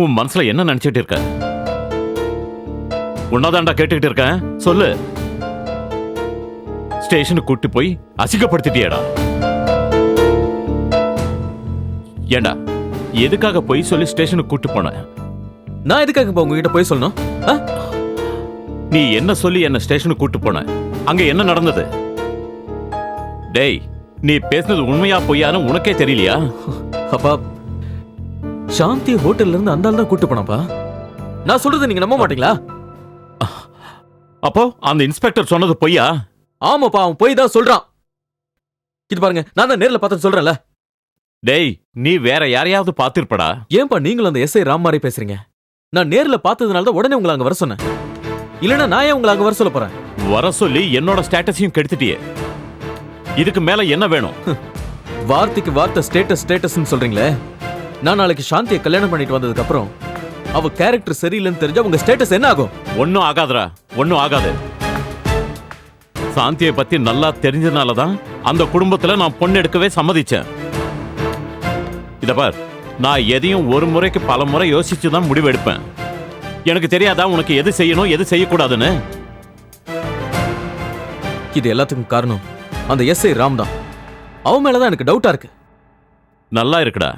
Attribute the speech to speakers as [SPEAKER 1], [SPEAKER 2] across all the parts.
[SPEAKER 1] உன் மனசுல என்ன நினைச்சிட்டு இருக்க? உன்னதான்டா கேட்டுக்கிட்டு இருக்கேன். சொல்லு. ஸ்டேஷனுக்கு கூட்டி போய் அசிங்கப்படுத்திட்டியேடா. ஏண்டா எதுக்காக போய் சொல்லி ஸ்டேஷனுக்கு கூட்டி போன?
[SPEAKER 2] நான் எதுக்காக இப்போ உங்ககிட்ட போய் சொல்லணும்?
[SPEAKER 1] நீ என்ன சொல்லி என்ன ஸ்டேஷனுக்கு கூட்டு போன? அங்க என்ன நடந்தது? டேய் நீ பேசுனது உண்மையா பொய்யான்னு உனக்கே தெரியலையா?
[SPEAKER 2] அப்பா சாந்தி ஹோட்டல்ல இருந்து அந்த ஆள் தான் கூட்டு போனாப்பா நான் சொல்றது நீங்க நம்ப மாட்டீங்களா?
[SPEAKER 1] அப்போ அந்த இன்ஸ்பெக்டர் சொன்னது பொய்யா?
[SPEAKER 2] ஆமாப்பா அவன் போய் தான் சொல்றான். இது பாருங்க நான் தான் நேர்ல பார்த்து சொல்றேன்ல.
[SPEAKER 1] டேய் நீ வேற யாரையாவது பார்த்திருப்படா?
[SPEAKER 2] ஏன்பா நீங்களும் அந்த எஸ்ஐ ராம் மாதிரி பேசுறீங்க? நான் நேர்ல பார்த்ததுனால தான் உடனே உங்களை அங்க வர சொன்னேன். இல்லைன்னா நான் ஏன் உங்களை அங்க வர சொல்ல போறேன்?
[SPEAKER 1] வர சொல்லி என்னோட ஸ்டேட்டஸையும் கெடுத்துட்டியே. இதுக்கு மேல என்ன வேணும்?
[SPEAKER 2] வார்த்தைக்கு வார்த்தை ஸ்டேட்டஸ் ஸ்டேட்டஸ்னு சொல்றீங்களே? நான் நாளைக்கு சாந்தியை கல்யாணம் பண்ணிட்டு வந்ததுக்கு அப்புறம் அவ கேரக்டர் சரியில்லைன்னு தெரிஞ்சா உங்க ஸ்டேட்டஸ் என்ன ஆகும்?
[SPEAKER 1] ஒன்னும் ஆகாதுடா. ஒன்னும் ஆகாது. சாந்தியை பத்தி நல்லா தெரிஞ்சதுனால தான் அந்த குடும்பத்துல நான் பொண்ணு எடுக்கவே சம்மதிச்சேன். இத பார் நான் எதையும் ஒரு முறைக்கு பல முறை யோசிச்சு தான் முடிவு எடுப்பேன். எனக்கு தெரியாதா உனக்கு எது செய்யணும் எது செய்யக்கூடாதுன்னு?
[SPEAKER 2] இது எல்லாத்துக்கும் காரணம் அந்த எஸ்ஐ ராம் தான். அவன் மேலதான் எனக்கு டவுட்டா இருக்கு.
[SPEAKER 1] நல்லா இருக்குடா.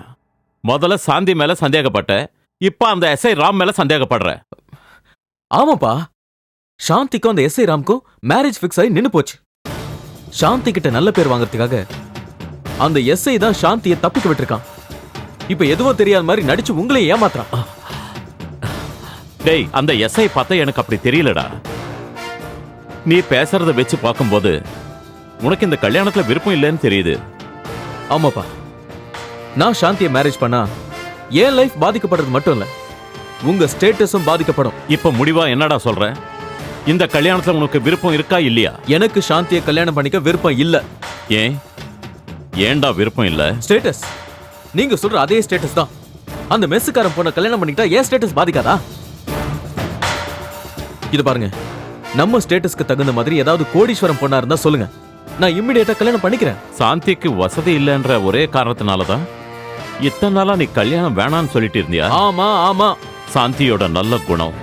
[SPEAKER 1] முதல்ல சாந்தி மேல சந்தேகப்பட்ட இப்ப அந்த எஸ்ஐ ராம் மேல சந்தேகப்படுற.
[SPEAKER 2] ஆமாப்பா. சாந்திக்கும் அந்த எஸ்ஐ ராம்க்கும் மேரேஜ் ஃபிக்ஸ் ஆகி நின்னு போச்சு. சாந்தி கிட்ட நல்ல பேர் வாங்குறதுக்காக அந்த எஸ்ஐ தான் சாந்தியை தப்பிக்க விட்டுருக்கான். இப்ப எதுவும் தெரியாத மாதிரி நடிச்சு உங்களையும் ஏமாத்துறான்.
[SPEAKER 1] டேய் அந்த எஸ்ஐ பார்த்தா எனக்கு அப்படி தெரியலடா. நீ பேசுறத வச்சு பார்க்கும்போது உனக்கு இந்த கல்யாணத்துல விருப்பம் இல்லைன்னு தெரியுது.
[SPEAKER 2] ஆமாப்பா. நான் சாந்தியை மேரேஜ் பண்ணா என் லைஃப் பாதிக்கப்படுறது மட்டும் இல்ல உங்க ஸ்டேட்டஸும் பாதிக்கப்படும்.
[SPEAKER 1] இப்ப முடிவா என்னடா சொல்ற? இந்த கல்யாணத்துல உனக்கு விருப்பம் இருக்கா இல்லையா?
[SPEAKER 2] எனக்கு சாந்தியை கல்யாணம் பண்ணிக்க விருப்பம் இல்ல.
[SPEAKER 1] ஏன்? ஏன்டா விருப்பம் இல்ல?
[SPEAKER 2] ஸ்டேட்டஸ் நீங்க சொல்ற அதே ஸ்டேட்டஸ் தான். அந்த மெஸ்ஸுக்காரன் பொண்ணை கல்யாணம் பண்ணிக்கிட்டா ஏன் ஸ்டேட்டஸ் பாதிக்காதா? இது பாருங்க நம்ம ஸ்டேட்டஸ்க்கு தகுந்த மாதிரி ஏதாவது கோடீஸ்வரம் பொண்ணா இருந்தா சொல்லுங்க. நான் இம்மிடியேட்டா கல்யாணம் பண்ணிக்கிறேன்.
[SPEAKER 1] சாந்திக்கு வசதி இல்லைன்ற ஒரே காரணத்தினால தான் இத்தனை நாளா நீ கல்யாணம் வேணான்னு சொல்லிட்டு இருந்தியா?
[SPEAKER 2] ஆமா ஆமா.
[SPEAKER 1] சாந்தியோட நல்ல குணம்.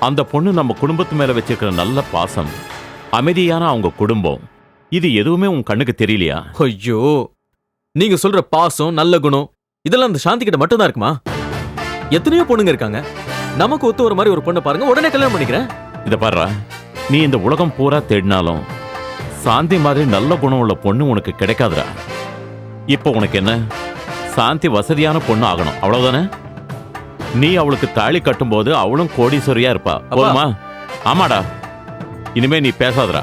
[SPEAKER 1] அந்த பொண்ணு நம்ம குடும்பத்து மேல வச்சிருக்கிற நல்ல பாசம். அமைதியான அவங்க குடும்பம். இது எதுவுமே உன் கண்ணுக்கு தெரியலையா?
[SPEAKER 2] ஐயோ. நீங்க சொல்ற பாசம் நல்ல குணம் இதெல்லாம் அந்த சாந்தி கிட்ட மட்டும் தான் இருக்குமா? எத்தனையோ பொண்ணுங்க இருக்காங்க. நமக்கு ஒத்து ஒரு மாதிரி ஒரு பொண்ணை பாருங்க உடனே கல்யாணம் பண்ணிக்கிறேன்.
[SPEAKER 1] இத பாருடா நீ இந்த உலகம் பூரா தேடினாலும் சாந்தி மாதிரி நல்ல குணம் உள்ள பொண்ணு உனக்கு கிடைக்காதுடா. இப்போ உனக்கு என்ன? சாந்தி வசதியான பொண்ணு ஆகணும் அவ்வளவுதானே? நீ அவளுக்கு தாலி கட்டும்போது அவளும் கோடீஸ்வரியா இருப்பா. போதுமா? ஆமாடா. இனிமே நீ பேசாதடா.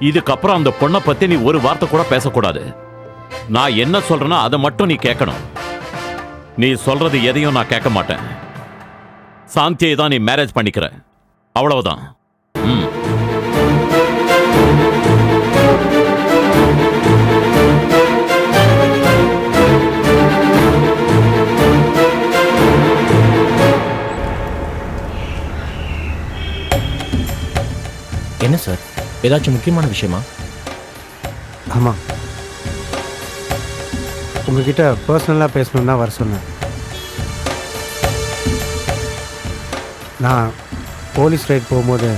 [SPEAKER 1] இதுக்கப்புறம் அந்த பொண்ணை பத்தி நீ ஒரு வார்த்தை கூட பேசக்கூடாது. நான் என்ன சொல்றேனோ அதை மட்டும் நீ கேட்கணும். நீ சொல்றது எதையும் நான் கேட்க மாட்டேன். சாந்தியை தான் நீ மேரேஜ் பண்ணிக்கிற. அவ்வளவுதான்.
[SPEAKER 3] என்ன சார்? ஏதாச்சும் முக்கியமான விஷயமா?
[SPEAKER 4] ஆமாம் உங்ககிட்ட பர்சனலாக பேசணுன்னு தான் வர சொன்னேன். நான் போலீஸ் ரைட் போகும்போது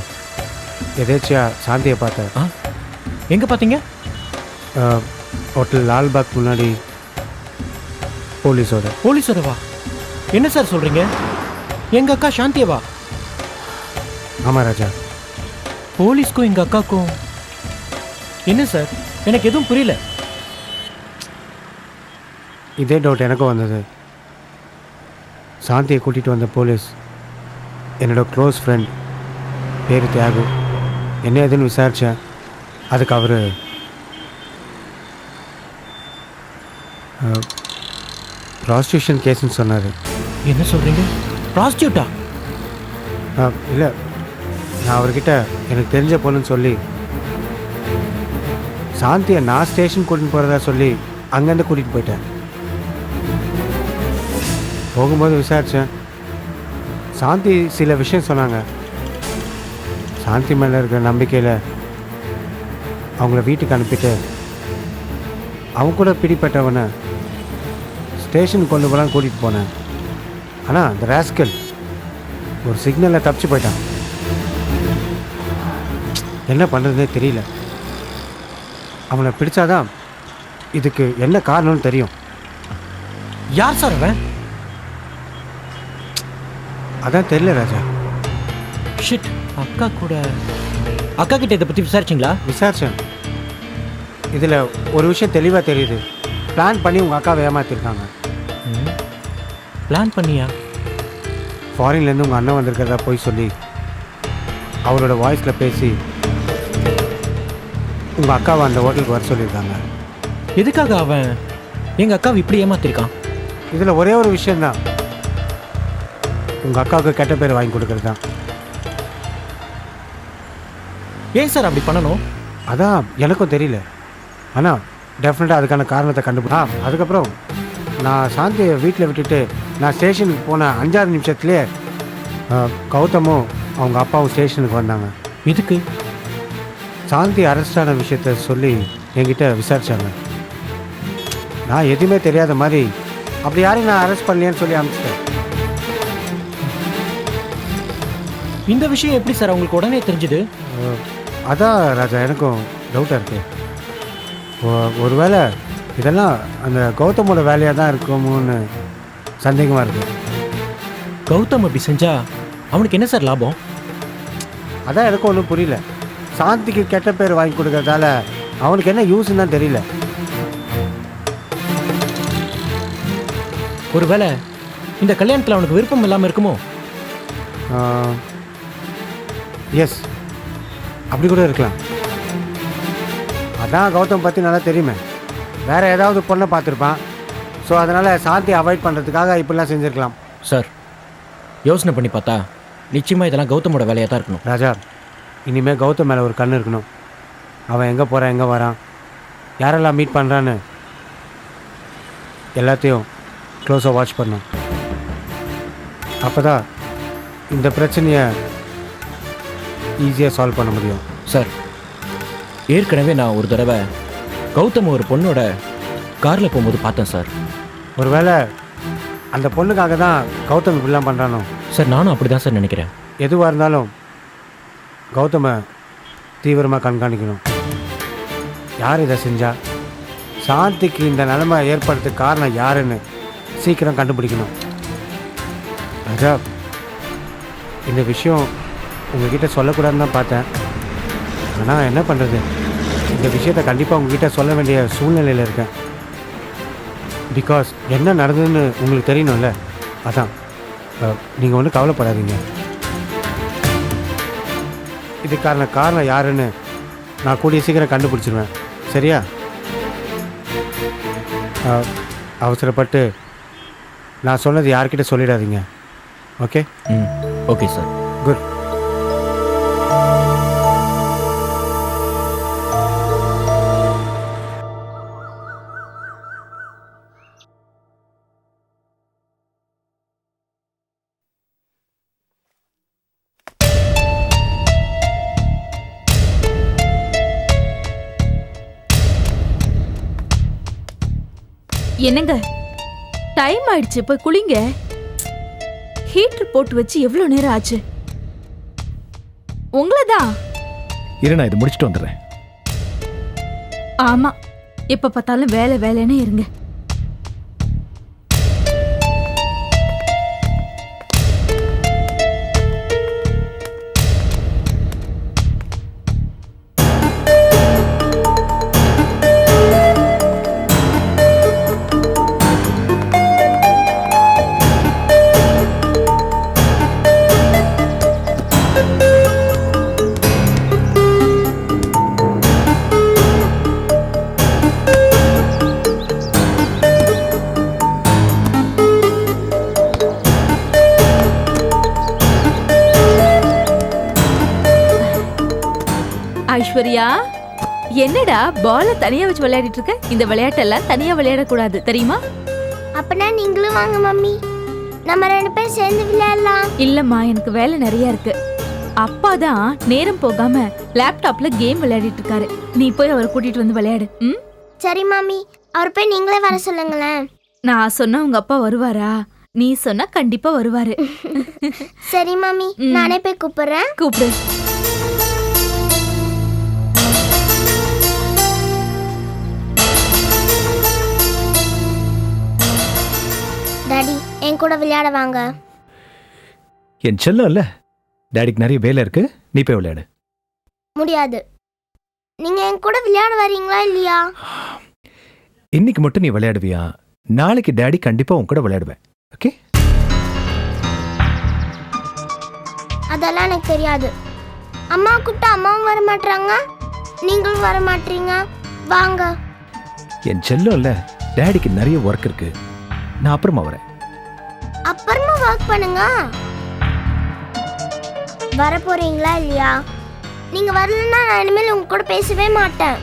[SPEAKER 4] எதேச்சியா சாந்தியை பார்த்தேன்.
[SPEAKER 3] ஆ? எங்கே பார்த்தீங்க?
[SPEAKER 4] ஹோட்டல் லால்பாக் முன்னாடி போலீஸோட.
[SPEAKER 3] போலீஸோட வா என்ன சார் சொல்கிறீங்க எங்கள் அக்கா சாந்தியவா?
[SPEAKER 4] ஆமாம் ராஜா.
[SPEAKER 3] போலீஸ்க்கும் எங்கள் அக்காக்கும். என்ன சார்? எனக்கு எதுவும் புரியல.
[SPEAKER 4] இதே டவுட் எனக்கும் வந்தது. சாந்தியை கூட்டிகிட்டு வந்த போலீஸ் என்னோட க்ளோஸ் ஃப்ரெண்ட் பேர் தியாகு. என்ன ஏதுன்னு விசாரித்தேன் அதுக்கு அவர் ப்ராஸ்டியூஷன் கேஸ்ன்னு சொன்னார்.
[SPEAKER 3] என்ன சொல்கிறீங்க ப்ராஸ்டியூட்டா
[SPEAKER 4] இல்லை நான் அவர்கிட்ட எனக்கு தெரிஞ்ச பொண்ணுன்னு சொல்லி சாந்தியை நான் ஸ்டேஷன் கூட்டின்னு போகிறதா சொல்லி அங்கேருந்து கூட்டிகிட்டு போயிட்டேன். போகும்போது விசாரித்தேன் சாந்தி சில விஷயம் சொன்னாங்க. சாந்தி மேலே இருக்கிற நம்பிக்கையில் அவங்கள வீட்டுக்கு அனுப்பிட்டு அவங்க கூட பிடிப்பட்டவனை ஸ்டேஷனுக்கு கொண்டு போகலாம் கூட்டிகிட்டு போனேன். ஆனால் அந்த ராஸ்கல் ஒரு சிக்னலில் தப்பிச்சு போயிட்டான். என்ன பண்ணுறதுனே தெரியல. அவனை பிடிச்சாதான் இதுக்கு என்ன காரணம்னு தெரியும்.
[SPEAKER 3] யார் சார் அவன்?
[SPEAKER 4] அதான் தெரியல ராஜா.
[SPEAKER 3] ஷிட் அக்கா கூட அக்கா கிட்ட இதை பற்றி விசாரிச்சிங்களா?
[SPEAKER 4] விசாரிச்சேன். இதில் ஒரு விஷயம் தெளிவாக தெரியுது. பிளான் பண்ணி உங்கள் அக்காவை ஏமாத்திருக்காங்க.
[SPEAKER 3] பிளான் பண்ணியா?
[SPEAKER 4] ஃபாரின்லேருந்து உங்கள் அண்ணன் வந்திருக்கிறதா போய் சொல்லி அவரோட வாய்ஸில் பேசி உங்கள் அக்காவை அந்த ஹோட்டலுக்கு வர சொல்லியிருக்காங்க.
[SPEAKER 3] எதுக்காக அவன் எங்கள் அக்காவை இப்படி ஏமாத்திருக்கான்?
[SPEAKER 4] இதில் ஒரே ஒரு விஷயந்தான் உங்கள் அக்காவுக்கு கெட்ட பேர் வாங்கி கொடுக்கறது தான்
[SPEAKER 3] ஏன் சார் அப்படி பண்ணணும்?
[SPEAKER 4] அதான் எனக்கும் தெரியல. ஆனால் டெஃபினட்டாக அதுக்கான காரணத்தை கண்டுபிடி ஆ அதுக்கப்புறம் நான் சாந்தியை வீட்டில் விட்டுட்டு நான் ஸ்டேஷனுக்கு போன அஞ்சாறு நிமிஷத்துலேயே கௌதமும் அவங்க அப்பாவும் ஸ்டேஷனுக்கு வந்தாங்க.
[SPEAKER 3] எதுக்கு?
[SPEAKER 4] சாந்தி அரெஸ்ட் ஆன விஷயத்த சொல்லி என்கிட்ட விசாரிச்சாங்க. நான் எதுவுமே தெரியாத மாதிரி அப்படி யாரையும் நான் அரெஸ்ட் பண்ணலையேன்னு சொல்லி அனுப்பிச்சிட்டேன்.
[SPEAKER 3] இந்த விஷயம் எப்படி சார் உங்களுக்கு உடனே தெரிஞ்சுது?
[SPEAKER 4] அதான் ராஜா எனக்கும் டவுட்டாக இருக்கு. ஒ- ஒருவேளை இதெல்லாம் அந்த கௌதமோட வேலையாக தான் இருக்குமோன்னு சந்தேகமாக இருக்கு.
[SPEAKER 3] கௌதம் அப்படி செஞ்சா அவனுக்கு என்ன சார் லாபம்?
[SPEAKER 4] அதான் எனக்கும் ஒன்றும் புரியல. சாந்திக்கு கெட்ட பேர் வாங்கி கொடுக்கறதால அவனுக்கு என்ன யூஸ்ன்னு தான் தெரியல.
[SPEAKER 3] ஒருவேளை இந்த கல்யாணத்தில் அவனுக்கு விருப்பம் இல்லாமல் இருக்குமோ?
[SPEAKER 4] எஸ் அப்படி கூட இருக்கலாம். அதான் கௌதம் பற்றி நல்லா தெரியுமே. வேற ஏதாவது பொண்ணை பார்த்துருப்பான். ஸோ அதனால் சாந்தி அவாய்ட் பண்ணுறதுக்காக இப்படிலாம் செஞ்சுருக்கலாம்.
[SPEAKER 3] சார் யோசனை பண்ணி பார்த்தா நிச்சயமாக இதெல்லாம் கௌதமோட வேலையாக தான் இருக்கணும்.
[SPEAKER 4] ராஜா இனிமேல் கௌதம் மேலே ஒரு கண் இருக்கணும். அவன் எங்கே போகிறான் எங்கே வரான்? யாரெல்லாம் மீட் பண்ணுறான்னு எல்லாத்தையும் க்ளோஸாக வாட்ச் பண்ணும் அப்போ தான் இந்த பிரச்சனையை ஈஸியாக சால்வ் பண்ண முடியும்.
[SPEAKER 3] சார் ஏற்கனவே நான் ஒரு தடவை கௌதம் ஒரு பொண்ணோட காரில் போகும்போது பார்த்தேன் சார்.
[SPEAKER 4] ஒருவேளை அந்த பொண்ணுக்காக தான் கௌதம் இப்படிலாம் பண்ணுறானோ
[SPEAKER 3] சார் நானும் அப்படி தான் சார் நினைக்கிறேன்.
[SPEAKER 4] எதுவாக இருந்தாலும் கௌதமை தீவிரமாக கண்காணிக்கணும். யார் இதை செஞ்சா? சாந்திக்கு இந்த நிலைமை ஏற்படுறதுக்கு காரணம் யாருன்னு சீக்கிரம் கண்டுபிடிக்கணும். ராஜா இந்த விஷயம் உங்ககிட்ட சொல்லக்கூடாதுன்னு தான் பார்த்தேன். ஆனால் என்ன பண்ணுறது இந்த விஷயத்த கண்டிப்பாக உங்ககிட்ட சொல்ல வேண்டிய சூழ்நிலையில் இருக்கேன். பிகாஸ் என்ன நடந்ததுன்னு உங்களுக்கு தெரியணும்ல? அதான். நீங்கள் ஒன்றும் கவலைப்படாதீங்க. இதுக்கான காரணம் யாருன்னு நான் கூடிய சீக்கிரம் கண்டுபிடிச்சிருவேன். சரியா? அவசரப்பட்டு நான் சொன்னது யார்கிட்ட சொல்லிடாதீங்க. ஓகே?
[SPEAKER 3] ம் ஓகே சார்.
[SPEAKER 4] குட்.
[SPEAKER 5] என்னங்க? டைம் ஆயிடுச்சு போய் குளிங்க. ஹீட்டர் போட்டு வச்சு எவ்வளவு நேரம் ஆச்சு? உங்களை தான்
[SPEAKER 6] இரு நான் இது முடிச்சுட்டு வந்துடுறேன்.
[SPEAKER 5] ஆமா எப்ப பார்த்தாலும் வேலை வேலைன்னு இருங்க. ஐஸ்வர்யா? என்னடா பால தனியா வச்சு விளையாடிட்டு இருக்க? இந்த விளையாட்டெல்லாம் தனியா விளையாடக்கூடாது தெரியுமா?
[SPEAKER 7] அப்பனா நீங்களும் வாங்க மம்மி. நம்ம ரெண்டு பேரும் சேர்ந்து விளையாடலாம்.
[SPEAKER 5] இல்லம்மா எனக்கு வேலை நிறைய இருக்கு. அப்பா தான் நேரம் போகாம லேப்டாப்ல கேம் விளையாடிட்டு இருக்காரு. நீ போய் அவரை கூட்டிட்டு வந்து விளையாடு ம்?
[SPEAKER 7] சரி மம்மி. அவர் போய் நீங்களே வர சொல்லுங்களேன்.
[SPEAKER 5] நான் சொன்னா உங்க அப்பா வருவாரா? நீ சொன்னா கண்டிப்பா வருவாரு.
[SPEAKER 7] சரி மம்மி.
[SPEAKER 5] ம்.
[SPEAKER 7] நானே போய் கூப்பிடுறேன்.
[SPEAKER 5] கூப்பிடு.
[SPEAKER 7] டாடி என் கூட விளையாட வாங்க.
[SPEAKER 6] என் செல்லம் இல்ல. டேடிக்கு நிறைய வேலை இருக்கு. நீ போய் விளையாடு.
[SPEAKER 7] முடியாது. நீங்க என் கூட விளையாட வரீங்களா இல்லையா?
[SPEAKER 6] இன்னைக்கு மட்டும் நீ விளையாடுவியா? நாளைக்கு டேடி கண்டிப்பா உன் கூட விளையாடுவேன். ஓகே
[SPEAKER 7] அதெல்லாம் எனக்கு தெரியாது. அம்மா கூப்பிட்டா அம்மாவும் வர மாட்டாங்க நீங்களும் வர மாட்டீங்க வாங்க.
[SPEAKER 6] என் செல்லம் இல்ல. டேடிக்கு நிறைய ஒர்க் இருக்கு. நான் அப்புறமா வரேன்.
[SPEAKER 7] அப்புறமா ஒர்க் பண்ணுங்க. வர போறீங்களா இல்லையா? நீங்க வரலன்னா நான் இனிமேல் உங்க கூட பேசவே மாட்டேன்.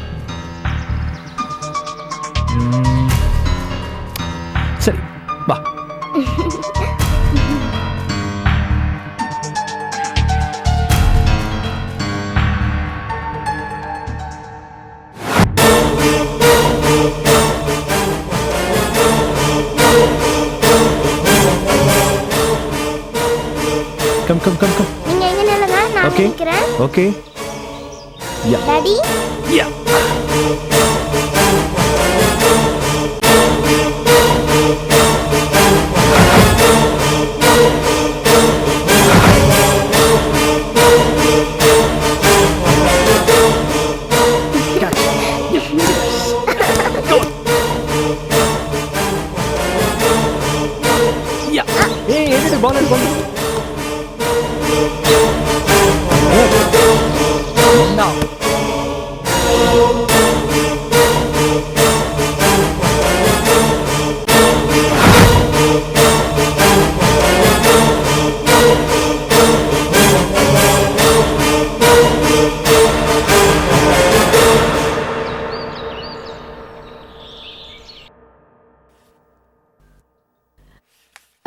[SPEAKER 6] சரி வா. கம் கம் கம்
[SPEAKER 7] நீங்க எங்க நில்லுங்க? நான். நிக்கிறேன்.
[SPEAKER 6] ஓகே
[SPEAKER 7] டாடி
[SPEAKER 6] யா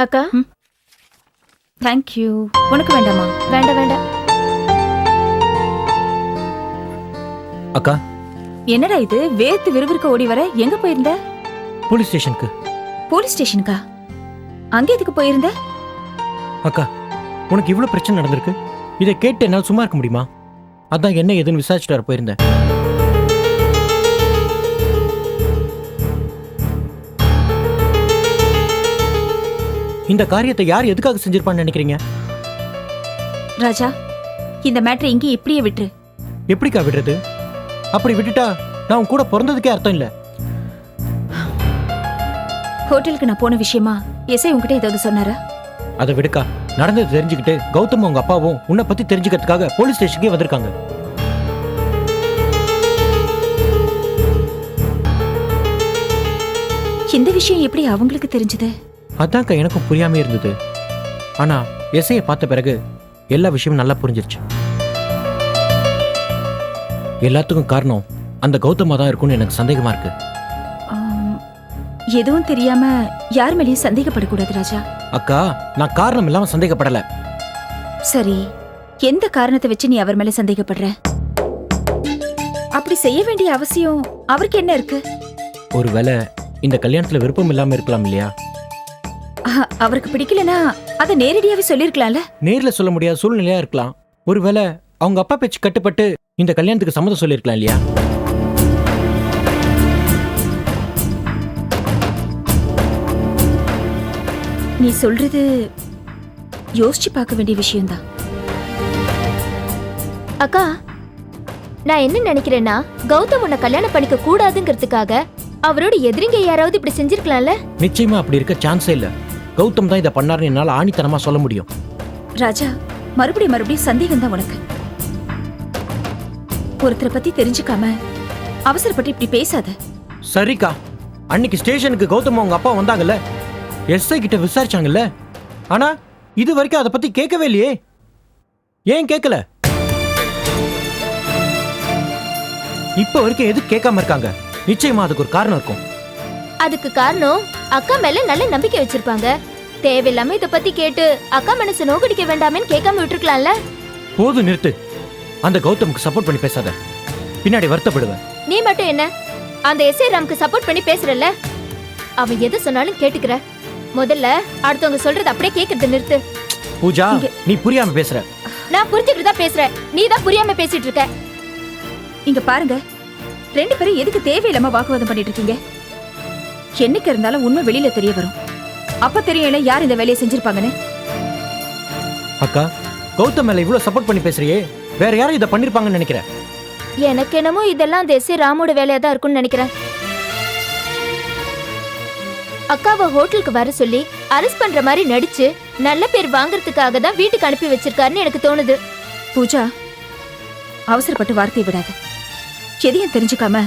[SPEAKER 8] அக்கா. தேங்க்யூ உனக்கு வேண்டாமா? வேண்டாம் வேண்டாம்.
[SPEAKER 3] அக்கா.
[SPEAKER 8] என்னடா இது? வேர்த்து விறுவிறுக்க ஓடி வர எங்க போயிருந்த?
[SPEAKER 3] போலீஸ் ஸ்டேஷனுக்கு.
[SPEAKER 8] போலீஸ் ஸ்டேஷனுக்கா? அங்க எதுக்கு போயிருந்த?
[SPEAKER 3] அக்கா உனக்கு இவ்வளோ பிரச்சனை நடந்திருக்கு. இதை கேட்டு என்னால் சும்மா இருக்க முடியுமா? அதான் என்ன ஏதுன்னு விசாரிச்சுட்டு வர போயிருந்தேன். இந்த காரியத்தை யார் எதுக்காக செஞ்சிருப்பான்னு நினைக்கிறீங்க?
[SPEAKER 8] ராஜா இந்த மேட்ரை இங்கே இப்படியே விட்டுரு.
[SPEAKER 3] எப்படிக்கா விடுறது? அப்படி விட்டுட்டா நான் உன் கூட பிறந்ததுக்கே அர்த்தம் இல்லை.
[SPEAKER 8] ஹோட்டலுக்கு நான் போன விஷயமா எஸ்ஐ உன்கிட்ட ஏதாவது சொன்னாரா?
[SPEAKER 3] அதை விடுக்கா. நடந்தது தெரிஞ்சுக்கிட்டு கௌதம் உங்க அப்பாவும் உன்னை பத்தி தெரிஞ்சுக்கிறதுக்காக போலீஸ் ஸ்டேஷனுக்கே வந்திருக்காங்க.
[SPEAKER 8] இந்த விஷயம் எப்படி அவங்களுக்கு தெரிஞ்சது?
[SPEAKER 3] அதான்க்கா எனக்கும் புரியாம இருந்தது. ஆனா எஸ்ஐயை பார்த்த பிறகு எல்லா விஷயமும் நல்லா புரிஞ்சிருச்சு. எல்லாத்துக்கும் காரணம் அந்த கௌதமா தான் இருக்கும்னு எனக்கு சந்தேகமா இருக்கு.
[SPEAKER 8] எதுவும் தெரியாம யார் மேலேயும் சந்தேகப்படக்கூடாது ராஜா.
[SPEAKER 3] அக்கா நான் காரணம் இல்லாம சந்தேகப்படல.
[SPEAKER 8] சரி எந்த காரணத்தை வச்சு நீ அவர் மேல சந்தேகப்படுற? அப்படி செய்ய வேண்டிய அவசியம் அவருக்கு என்ன இருக்கு?
[SPEAKER 3] ஒருவேளை இந்த கல்யாணத்துல விருப்பம் இல்லாம இருக்கலாம் இல்லையா?
[SPEAKER 8] அவருக்கு பிடிக்கலனா அதை நேரடியாவே சொல்லிருக்கலாம்ல
[SPEAKER 3] நேர்ல சொல்ல முடியாத சூழ்நிலையா இருக்கலாம். ஒருவேளை அவங்க அப்பா பேச்சு கட்டுப்பட்டு இந்த கல்யாணத்துக்கு சம்மதம் சொல்லியிருக்கலாம் இல்லையா?
[SPEAKER 8] நீ சொல்றது யோசிச்சு பார்க்க வேண்டிய விஷயம்தான்.
[SPEAKER 9] அக்கா நான் என்ன நினைக்கிறேன்னா கௌதம் உன்னை கல்யாணம் பண்ணிக்க கூடாதுங்கிறதுக்காக அவரோட எதிரிங்க யாராவது இப்படி செஞ்சிருக்கலாம்ல?
[SPEAKER 3] நிச்சயமா அப்படி இருக்க சான்ஸே இல்ல. கௌதம் தான் இதை பண்ணாருன்னு என்னால ஆணித்தனமா சொல்ல முடியும்.
[SPEAKER 8] ராஜா மறுபடியும் மறுபடியும் சந்தேகம் தான் உனக்கு. ஒருத்தரை பத்தி தெரிஞ்சுக்காம அவசரப்பட்டு இப்படி பேசாத.
[SPEAKER 3] சரிக்கா. அன்னைக்கு ஸ்டேஷனுக்கு கௌதம் அவங்க அப்பா வந்தாங்கல்ல? எஸ்ஐ கிட்ட விசாரிச்சாங்கல்ல? ஆனா இது வரைக்கும் அதை பத்தி கேட்கவே இல்லையே. ஏன் கேட்கல? இப்ப வரைக்கும் எது கேட்காம இருக்காங்க? நிச்சயமா அதுக்கு ஒரு காரணம் இருக்கும்.
[SPEAKER 9] அதுக்கு காரணம் அக்கா மேல நல்ல நம்பிக்கை வச்சிருப்பாங்க. தேவையில்லாம இத பத்தி கேட்டு அக்கா மனசு நோக்கடிக்க வேண்டாமேன்னு கேட்காம விட்டுருக்கலாம்ல?
[SPEAKER 3] போதும் நிறுத்து. அந்த கௌதமுக்கு சப்போர்ட் பண்ணி பேசாத. பின்னாடி வருத்தப்படுவேன்.
[SPEAKER 9] நீ மட்டும் என்ன? அந்த எஸ்ஐ ராம்க்கு சப்போர்ட் பண்ணி பேசுறல்ல? அவன் எது சொன்னாலும் கேட்டுக்கிற. முதல்ல அடுத்தவங்க சொல்றது அப்படியே கேக்குறது நிறுத்து.
[SPEAKER 3] பூஜா நீ புரியாம பேசுற.
[SPEAKER 9] நான் புரிஞ்சுக்கிட்டு தான் பேசுறேன். நீ தான் புரியாம பேசிட்டு இருக்க.
[SPEAKER 8] இங்க பாருங்க. ரெண்டு பேரும் எதுக்கு தேவையில்லாம வாக்குவாதம் பண்ணிட்டு இருக்கீங்க? என்னைக்கு இருந்தாலும் உண்மை வெளியில தெரிய வரும். அப்ப தெரியல யார் இந்த வேலையை செஞ்சிருப்பாங்கன்னு?
[SPEAKER 3] அக்கா கௌதம் மேல இவ்வளவு சப்போர்ட் பண்ணி பேசுறியே. வேற யாரும் இதை பண்ணிருப்பாங்கன்னு நினைக்கிறேன்
[SPEAKER 9] எனக்கு என்னமோ இதெல்லாம் எஸ்ஏ ராமோட வேலையா தான் இருக்கும்னு நினைக்கிறேன். அக்காவை ஹோட்டலுக்கு வர சொல்லி அரெஸ்ட் பண்ற மாதிரி நடிச்சு நல்ல பேர் வாங்குறதுக்காக தான் வீட்டுக்கு அனுப்பி வச்சிருக்காருன்னு எனக்கு தோணுது.
[SPEAKER 8] பூஜா அவசரப்பட்டு வார்த்தையை விடாத. எதையும் தெரிஞ்சுக்காம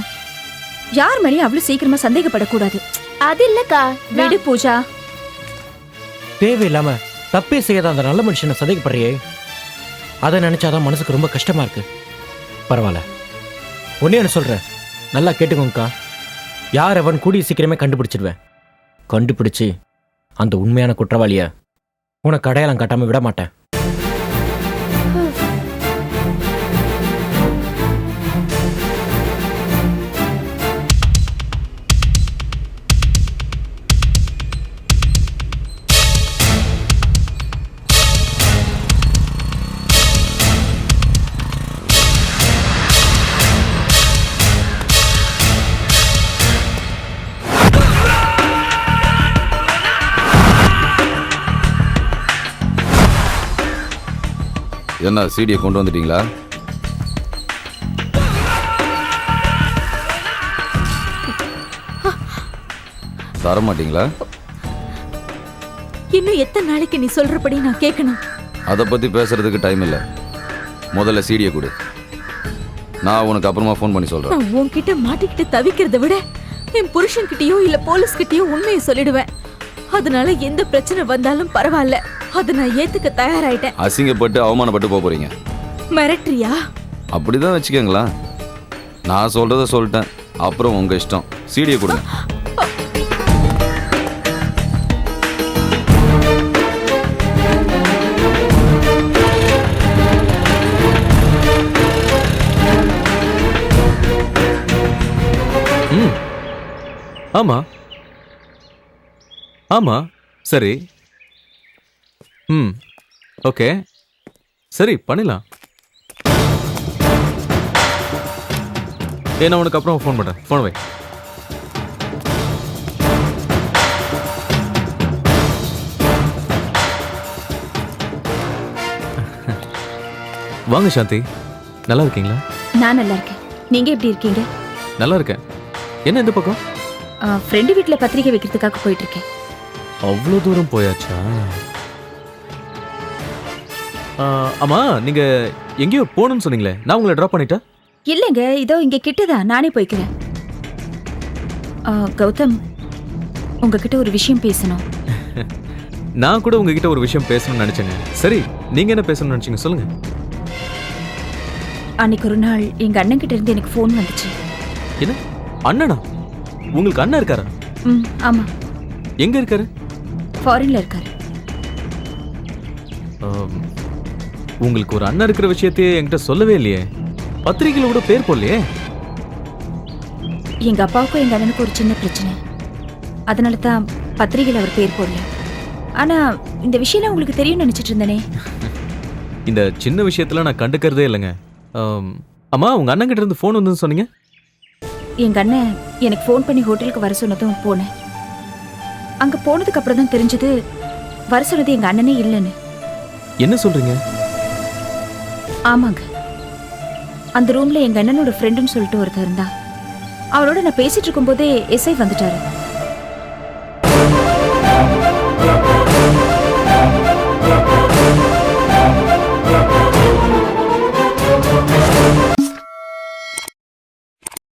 [SPEAKER 8] யார் மேலேயும் அவ்வளவு சீக்கிரமா சந்தேகப்படக்கூடாது.
[SPEAKER 9] அது இல்லக்கா
[SPEAKER 8] விடு பூஜா.
[SPEAKER 3] தேவையில்லாம தப்பே செய்யாத அந்த நல்ல மனுஷனை சந்தேகப்படுறியே. அதை நினைச்சாதான் மனசுக்கு ரொம்ப கஷ்டமா இருக்கு. பரவாயில்ல. ஒன்னே என்ன சொல்றேன். நல்லா கேட்டுக்கோங்கக்கா. யார் அவன் கூடிய சீக்கிரமே கண்டுபிடிச்சிடுவேன். கண்டுபிடிச்சு அந்த உண்மையான குற்றவாளிய உனக்கு அடையாளம் காட்டாம விட மாட்டேன்.
[SPEAKER 10] என்ன சீடியை கொண்டு வந்துட்டீங்களா? தர மாட்டீங்களா
[SPEAKER 5] இன்னும் எத்தனை நாளைக்கு நீ சொல்றபடி நான் கேட்கணும்?
[SPEAKER 10] அதை பற்றி பேசுறதுக்கு டைம் இல்லை. முதல்ல சீடியை கொடு. நான் உனக்கு அப்புறமா ஃபோன் பண்ணி சொல்கிறேன்
[SPEAKER 5] நான் உன்கிட்ட மாட்டிக்கிட்டு தவிக்கிறத விட என் புருஷன்கிட்டயோ இல்ல போலீஸ் கிட்டயோ உண்மையை சொல்லிடுவேன். அதனால எந்த பிரச்சனை வந்தாலும் பரவாயில்ல. அதை நான் ஏத்துக்க தயாராயிட்டேன்.
[SPEAKER 10] அசிங்கப்பட்டு அவமானப்பட்டு போக போகிறீங்க
[SPEAKER 5] மிரட்டுறியா?
[SPEAKER 10] அப்படி தான் வச்சுக்கோங்களேன். நான் சொல்கிறத சொல்லிட்டேன். அப்புறம் உங்கள் இஷ்டம். சீடியை கொடுங்க.
[SPEAKER 2] ஆமா. ஆமா. சரி. ம் ஓகே. சரி பண்ணிடலாம். ஏ நான் உனக்கு அப்புறம் ஃபோன் பண்ணுறேன் ஃபோன் வை. வாங்க சாந்தி. நல்லா இருக்கீங்களா?
[SPEAKER 8] நான் நல்லா இருக்கேன். நீங்க எப்படி இருக்கீங்க?
[SPEAKER 2] நல்லா இருக்கேன். என்ன இந்த பக்கம்?
[SPEAKER 8] ஃப்ரெண்டு வீட்ல பத்திரிக்கை வைக்கிறதுக்காக போயிட்டு இருக்கேன்.
[SPEAKER 2] அவ்வளோ தூரம் போயாச்சா? ஆ, ஆமா நீங்க எங்கேயோ போகணும்னு சொன்னீங்களே நான் உங்களை ட்ராப் பண்ணிட்டா
[SPEAKER 8] இல்லைங்க இதோ இங்க கிட்டதான் நானே போய்க்கிறேன். ஆ, கௌதம் உங்ககிட்ட ஒரு விஷயம் பேசணும்.
[SPEAKER 2] நான் கூட உங்ககிட்ட ஒரு விஷயம் பேசணும்னு நினைச்சேங்க. சரி நீங்க என்ன பேசணும்னு நினைச்சீங்க சொல்லுங்க.
[SPEAKER 8] அன்னைக்கு ஒரு நாள் எங்க அண்ணன் கிட்ட இருந்து எனக்கு ஃபோன் வந்துச்சு.
[SPEAKER 2] என்ன? அண்ணனா? உங்களுக்கு அண்ணன் இருக்காரா?
[SPEAKER 8] ம் ஆமா.
[SPEAKER 2] எங்க இருக்காரு?
[SPEAKER 8] ஃபாரின்ல இருக்காரு.
[SPEAKER 2] உங்களுக்கு ஒரு அண்ணன் இருக்கிற விஷயத்தையே என்கிட்ட சொல்லவே இல்லையே. பத்திரிகையில கூட பேர் போடலையே.
[SPEAKER 8] எங்க அப்பாவுக்கும் எங்க அண்ணனுக்கும் ஒரு சின்ன பிரச்சனை. அதனால தான் பத்திரிகையில் அவர் பேர் போடல. ஆனா இந்த விஷயம் உங்களுக்கு தெரியும்னு நினைச்சிட்டு இருந்தேனே.
[SPEAKER 2] இந்த சின்ன விஷயத்துல நான் கண்டுக்கிறதே இல்லைங்க. ஆம், அம்மா உங்க அண்ணன் கிட்ட இருந்து ஃபோன் வந்துன்னு சொன்னீங்க?
[SPEAKER 8] எங்க அண்ணன் எனக்கு ஃபோன் பண்ணி ஹோட்டலுக்கு வர சொன்னதும் போனேன். அங்க போனதுக்கு அப்புறம் தான் தெரிஞ்சது வர சொன்னது எங்க அண்ணனே இல்லைன்னு.
[SPEAKER 2] என்ன சொல்றீங்க?
[SPEAKER 8] ஆமாங்க. அந்த ரூம்ல எங்க அண்ணனோட ஃப்ரெண்டுன்னு சொல்லிட்டு ஒருத்தர் இருந்தா. அவரோட நான் பேசிட்டு இருக்கும்போதே எஸ்ஐ வந்துட்டாரு.